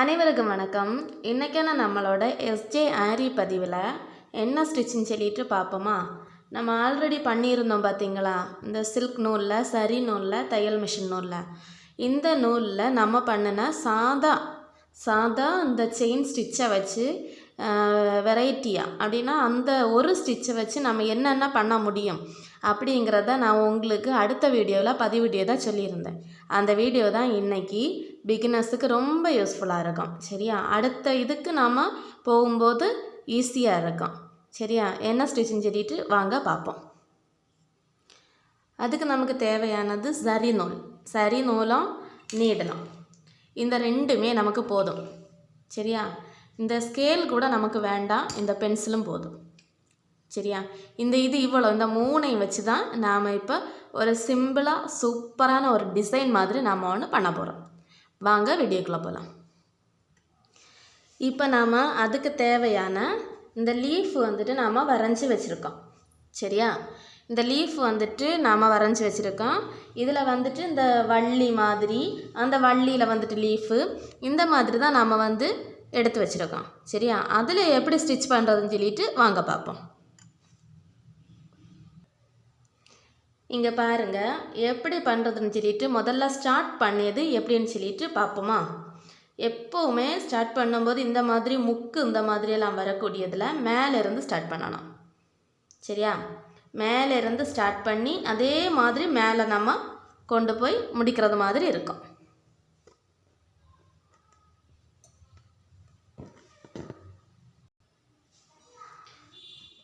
அனைவருக்கும் வணக்கம். இன்றைக்கான நம்மளோட எஸ்ஜே ஆரி பதிவில் என்ன ஸ்டிச்சின்னு சொல்லிட்டு பார்ப்போமா? நம்ம ஆல்ரெடி பண்ணியிருந்தோம் பார்த்தீங்களா இந்த சில்க் நூலில் சரி நூலில் தையல் மிஷின் நூலில். இந்த நூலில் நம்ம பண்ணின சாதா சாதா இந்த செயின் ஸ்டிச்சை வச்சு வெரைட்டியாக அப்படின்னா அந்த ஒரு ஸ்டிச்சை வச்சு நம்ம என்னென்ன பண்ண முடியும்? அப்படிங்கிறத நான் உங்களுக்கு அடுத்த வீடியோவில் பதிவிடியோ தான் சொல்லியிருந்தேன். அந்த வீடியோ தான் இன்றைக்கி பிகினர்ஸுக்கு ரொம்ப யூஸ்ஃபுல்லாக இருக்கும். சரியா? அடுத்த இதுக்கு நாம் போகும்போது ஈஸியாக இருக்கும். சரியா? என்ன ஸ்டிச்சிங் சொல்லிட்டு வாங்க பார்ப்போம். அதுக்கு நமக்கு தேவையானது சரி நூல். சரி நூலும் நீடலும் இந்த ரெண்டுமே நமக்கு போதும். சரியா? இந்த ஸ்கேல் கூட நமக்கு வேண்டாம். இந்த பென்சிலும் போதும். சரியா? இந்த இது இவ்வளோ இந்த மூணையும் வச்சு தான் நாம் இப்போ ஒரு சிம்பிளாக சூப்பரான ஒரு டிசைன் மாதிரி நாம் ஒன்று பண்ண போகிறோம் வாங்க வீடியோக்குள்ளே போகலாம் இப்போ நாம் அதுக்கு தேவையான இந்த லீஃப் வந்துட்டு நாம் வரைஞ்சி வச்சுருக்கோம். சரியா? இந்த லீஃப் வந்துட்டு நாம் வரைஞ்சி வச்சுருக்கோம். இதில் வந்துட்டு இந்த வள்ளி மாதிரி அந்த வள்ளியில் வந்துட்டு லீஃபு இந்த மாதிரி தான் நாம் வந்து எடுத்து வச்சுருக்கோம். சரியா? அதில் எப்படி ஸ்டிச் பண்ணுறதுன்னு சொல்லிட்டு வாங்க பார்ப்போம் இங்கே பாருங்கள் எப்படி பண்ணுறதுன்னு சொல்லிட்டு முதல்ல ஸ்டார்ட் பண்ணியது எப்படின்னு சொல்லிட்டு பார்ப்போமா. எப்போவுமே ஸ்டார்ட் பண்ணும்போது இந்த மாதிரி முக்கு இந்த மாதிரியெல்லாம் வரக்கூடியதில் மேலேருந்து ஸ்டார்ட் பண்ணணும். சரியா? மேலேருந்து ஸ்டார்ட் பண்ணி அதே மாதிரி மேலே நம்ம கொண்டு போய் முடிக்கிறது மாதிரி இருக்கும்.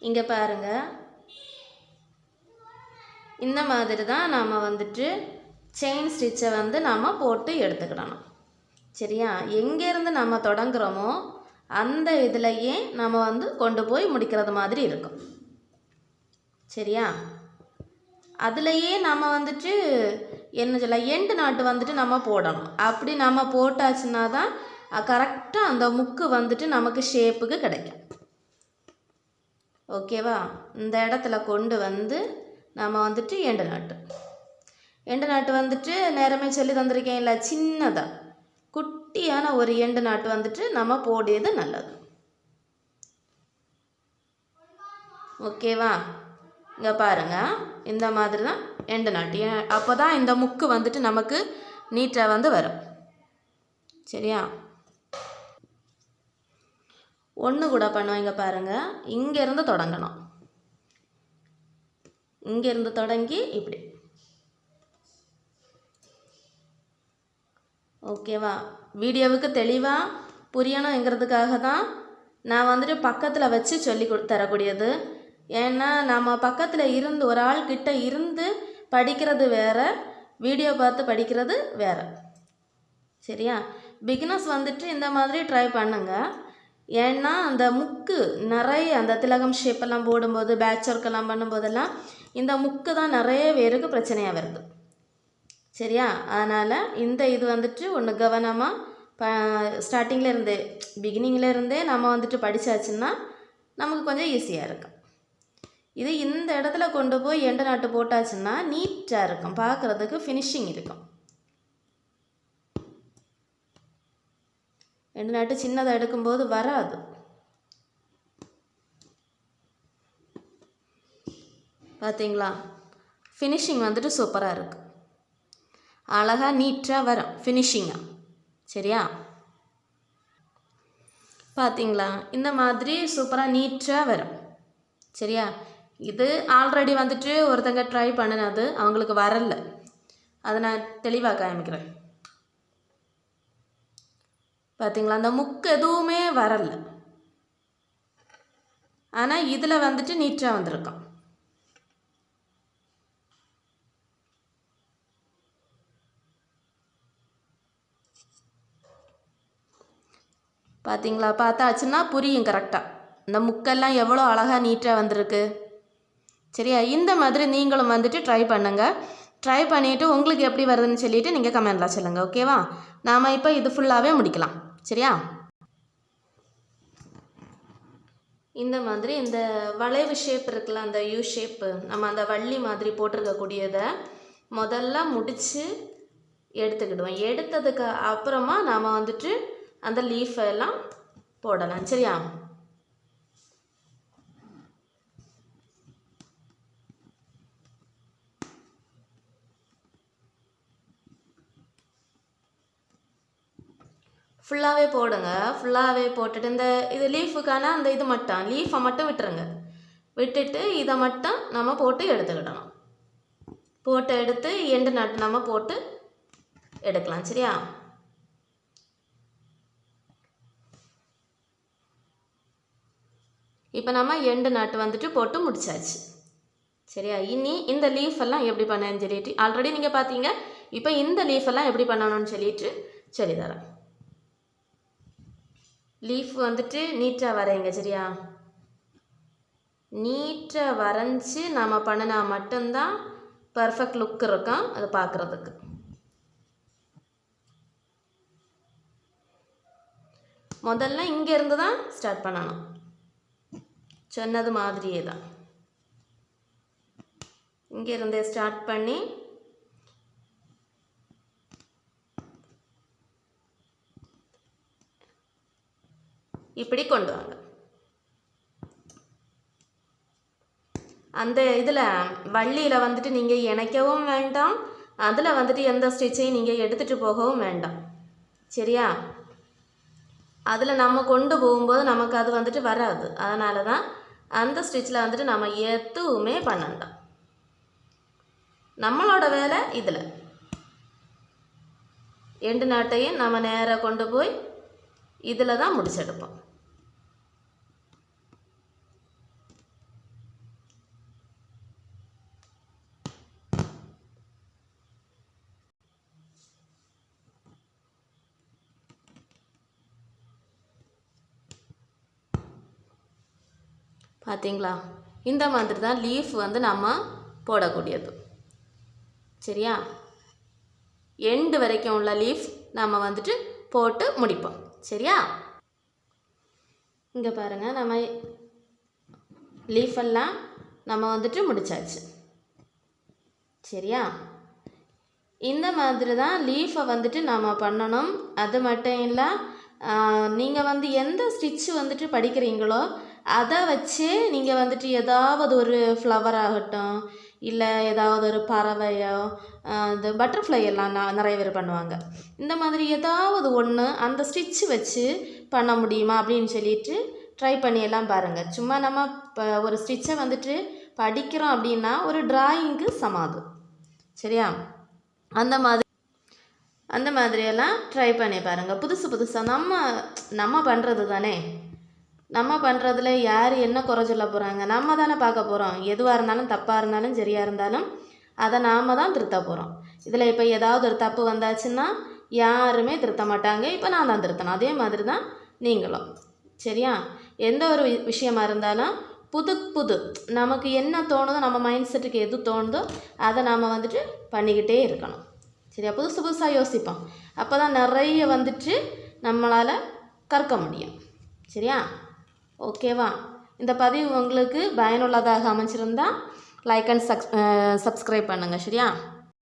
இங்கே பாருங்கள் இந்த மாதிரி தான் நாம் வந்துட்டு செயின் ஸ்டிச்சை வந்து நாம் போட்டு எடுத்துக்கிடணும். சரியா? எங்கேருந்து நம்ம தொடங்குகிறோமோ அந்த இதுலையே நம்ம வந்து கொண்டு போய் முடிக்கிறது மாதிரி இருக்கும். சரியா? அதுலேயே நம்ம வந்துட்டு என்ன சொல்ல எண்டு நாட்டு வந்துட்டு நம்ம போடணும். அப்படி நம்ம போட்டாச்சுன்னா தான் கரெக்டாக அந்த முக்கு வந்துட்டு நமக்கு ஷேப்புக்கு கிடைக்கும். ஓகேவா இந்த இடத்துல கொண்டு வந்து நம்ம வந்துட்டு எண்டு நாட்டு. எண்டு நாட்டு வந்துட்டு நேரமே சொல்லி தந்திருக்கேன். இல்லை சின்னதாக குட்டியான ஒரு எண்டு நாட்டு வந்துட்டு நம்ம போடியது நல்லது. ஓகேவா இங்கே பாருங்கள் இந்த மாதிரி தான் எண்டு நாட்டு. அப்போ தான் இந்த முக்கு வந்துட்டு நமக்கு நீட்டாக வந்து வரும். சரியா? ஒன்று கூட பண்ணுவாங்க பாருங்கள் இங்கேருந்து தொடங்கணும். இங்கேருந்து தொடங்கி இப்படி. ஓகேவா? வீடியோவுக்கு தெளிவாக புரியணுங்கிறதுக்காக தான் நான் வந்துட்டு பக்கத்தில் வச்சு சொல்லி தரக்கூடியது. ஏன்னா நம்ம பக்கத்தில் இருந்து ஒரு ஆள் கிட்ட இருந்து படிக்கிறது வேறு வீடியோ பார்த்து படிக்கிறது வேறு. சரியா? பிக்னஸ் வந்துட்டு இந்த மாதிரி ட்ரை பண்ணுங்கள் ஏன்னா அந்த முக்கு நிறைய அந்த திலகம் ஷேப்பெல்லாம் போடும்போது பேட்ச் ஒர்க்கெல்லாம் பண்ணும்போதெல்லாம் இந்த முக்கு தான் நிறைய பேருக்கு பிரச்சனையாக வருது. சரியா? அதனால் இந்த இது வந்துட்டு ஒன்று கவனமாக ப ஸ்டார்டிங்கில் இருந்தே பிகினிங்கில் இருந்தே நம்ம வந்துட்டு படித்தாச்சுன்னா நமக்கு கொஞ்சம் ஈஸியாக இருக்கும். இது இந்த இடத்துல கொண்டு போய் எண்டை நாட்டு போட்டாச்சுன்னா நீட்டாக இருக்கும். பார்க்குறதுக்கு ஃபினிஷிங் இருக்கும். எண்டு நாட்டு சின்னதாக எடுக்கும்போது வராது. பார்த்தீங்களா ஃபினிஷிங் வந்துட்டு சூப்பராக இருக்குது அழகாக நீட்டாக வரும். ஃபினிஷிங்காக சரியா? பார்த்தீங்களா இந்த மாதிரி சூப்பராக நீட்டாக வரும். சரியா? இது ஆல்ரெடி வந்துட்டு ஒருத்தங்க ட்ரை பண்ணினது அவங்களுக்கு வரல. அதை நான் தெளிவாக காமிக்கிறேன். பார்த்தீங்களா அந்த முக்கு எதுவுமே வரல. ஆனால் இதில் வந்துட்டு நீட்டாக வந்திருக்கும் பார்த்தீங்களா பார்த்தாச்சுன்னா புரியும் கரெக்டாக இந்த முக்கெல்லாம் எவ்வளோ அழகாக நீட்டாக வந்திருக்கு. சரியா? இந்த மாதிரி நீங்களும் வந்துட்டு ட்ரை பண்ணுங்கள் ட்ரை பண்ணிவிட்டு உங்களுக்கு எப்படி வருதுன்னு சொல்லிவிட்டு நீங்கள் கமெண்டில் சொல்லுங்கள் ஓகேவா நாம் இப்போ இது ஃபுல்லாகவே முடிக்கலாம். சரியா? இந்த மாதிரி இந்த வளைவு ஷேப் இருக்குல்ல அந்த யூ ஷேப்பு நம்ம அந்த வள்ளி மாதிரி போட்டிருக்கக்கூடியதை முதல்ல முடித்து எடுத்துக்கிடுவோம். எடுத்ததுக்கு அப்புறமா நாம் வந்துட்டு அந்த லீஃப் எல்லாம் போடலாம் சரியா? ஃபுல்லாகவே போடுங்க. ஃபுல்லாகவே போட்டுட்டு இந்த இது லீஃபுக்கான அந்த இது மட்டும் லீஃபை மட்டும் விட்டுருங்க. விட்டுட்டு இதை மட்டும் நம்ம போட்டு எடுத்துக்கிடணும். போட்டு எடுத்து எண்டு நட்டு நம்ம போட்டு எடுக்கலாம். சரியா? இப்போ நம்ம எண்டு நட்டு வந்துட்டு போட்டு முடிச்சாச்சு. சரியா? இனி இந்த லீஃப் எல்லாம் எப்படி பண்ணேன்னு சொல்லிட்டு ஆல்ரெடி நீங்கள் பார்த்தீங்க இப்போ இந்த லீஃப் எல்லாம் எப்படி பண்ணணும்னு சொல்லிட்டு தரேன். லீஃப் வந்துட்டு நீட்டாக வரைங்க சரியா? நீட்டாக வரைஞ்சி நம்ம பண்ணினா மட்டும்தான் பர்ஃபெக்ட் லுக் இருக்கும் அதை பார்க்குறதுக்கு முதல்ல இங்கேருந்து தான் ஸ்டார்ட் பண்ணணும். சொன்னது மாதிரியே தான் இங்கேருந்தே ஸ்டார்ட் பண்ணி இப்படி கொண்டு வாங்க. அந்த இதில் வள்ளியில் வந்துட்டு நீங்கள் இணைக்கவும் வேண்டாம் அதில் வந்துட்டு எந்த ஸ்டிச்சையும் நீங்கள் எடுத்துகிட்டு போகவும் வேண்டாம். சரியா? அதில் நம்ம கொண்டு போகும்போது நமக்கு அது வந்துட்டு வராது. அதனால தான் அந்த ஸ்டிச்சில் வந்துட்டு நம்ம எதுவுமே பண்ணண்டாம் நம்மளோட வேலை இதில். எண்டு நாட்டையும் நம்ம நேராக கொண்டு போய் இதில் தான் முடிச்செடுப்போம். பார்த்தீங்களா இந்த மாதிரி தான் லீஃப் வந்து நம்ம போடக்கூடியது. சரியா? எண்டு வரைக்கும் உள்ள லீஃப் நம்ம வந்துட்டு போட்டு முடிப்போம். சரியா? இங்கே பாருங்கள் நம்ம லீஃப் எல்லாம் நம்ம வந்துட்டு முடிச்சாச்சு. சரியா? இந்த மாதிரி தான் லீஃபை வந்துட்டு நம்ம பண்ணணும். அது மட்டும் இல்லை நீங்கள் வந்து எந்த ஸ்டிச்சு வந்துட்டு படிக்கிறீங்களோ அதை வச்சு நீங்கள் வந்துட்டு ஏதாவது ஒரு ஃப்ளவர் ஆகட்டும் இல்லை ஏதாவது ஒரு பறவையோ இந்த பட்டர்ஃப்ளை எல்லாம் ந- நிறைய பேர் பண்ணுவாங்க. இந்த மாதிரி ஏதாவது ஒன்று அந்த ஸ்டிச்சு வச்சு பண்ண முடியுமா அப்படின்னு சொல்லிட்டு ட்ரை பண்ணி எல்லாம் பாருங்கள் சும்மா நம்ம இப்போ ஒரு ஸ்டிச்சை வந்துட்டு படிக்கிறோம் அப்படின்னா ஒரு டிராயிங்க்கு சமாதம் சரியா? அந்த மாதிரி அந்த மாதிரியெல்லாம் ட்ரை பண்ணி பாருங்கள் புதுசு புதுசாக நம்ம நம்ம பண்ணுறது தானே? நம்ம பண்ணுறதுல யார் என்ன குறை சொல்ல போகிறாங்க நம்ம தானே பார்க்க போகிறோம் எதுவாக இருந்தாலும் தப்பாக இருந்தாலும் சரியாக இருந்தாலும் அதை நாம் தான் திருத்த போகிறோம் இதில் இப்போ ஏதாவது ஒரு தப்பு வந்தாச்சுன்னா யாருமே திருத்த மாட்டாங்க. இப்போ நான் தான் திருத்தணும். அதே மாதிரி தான் நீங்களும். சரியா? எந்த ஒரு வி- விஷயமா இருந்தாலும் புது புது நமக்கு என்ன தோணுதோ நம்ம மைண்ட் செட்டுக்கு எது தோணுதோ அதை நாம் வந்துட்டு பண்ணிக்கிட்டே இருக்கணும். சரியா? புதுசு புதுசாக யோசிப்போம். அப்போ தான் நிறைய வந்துட்டு நம்மளால் கற்க முடியும். சரியா? ஓகேவா? இந்த பதிவு உங்களுக்கு பயனுள்ளதாக அமைச்சிருந்தால் லைக் அண்ட் சப்ஸ்கிரைப் பண்ணுங்கள் சரியா?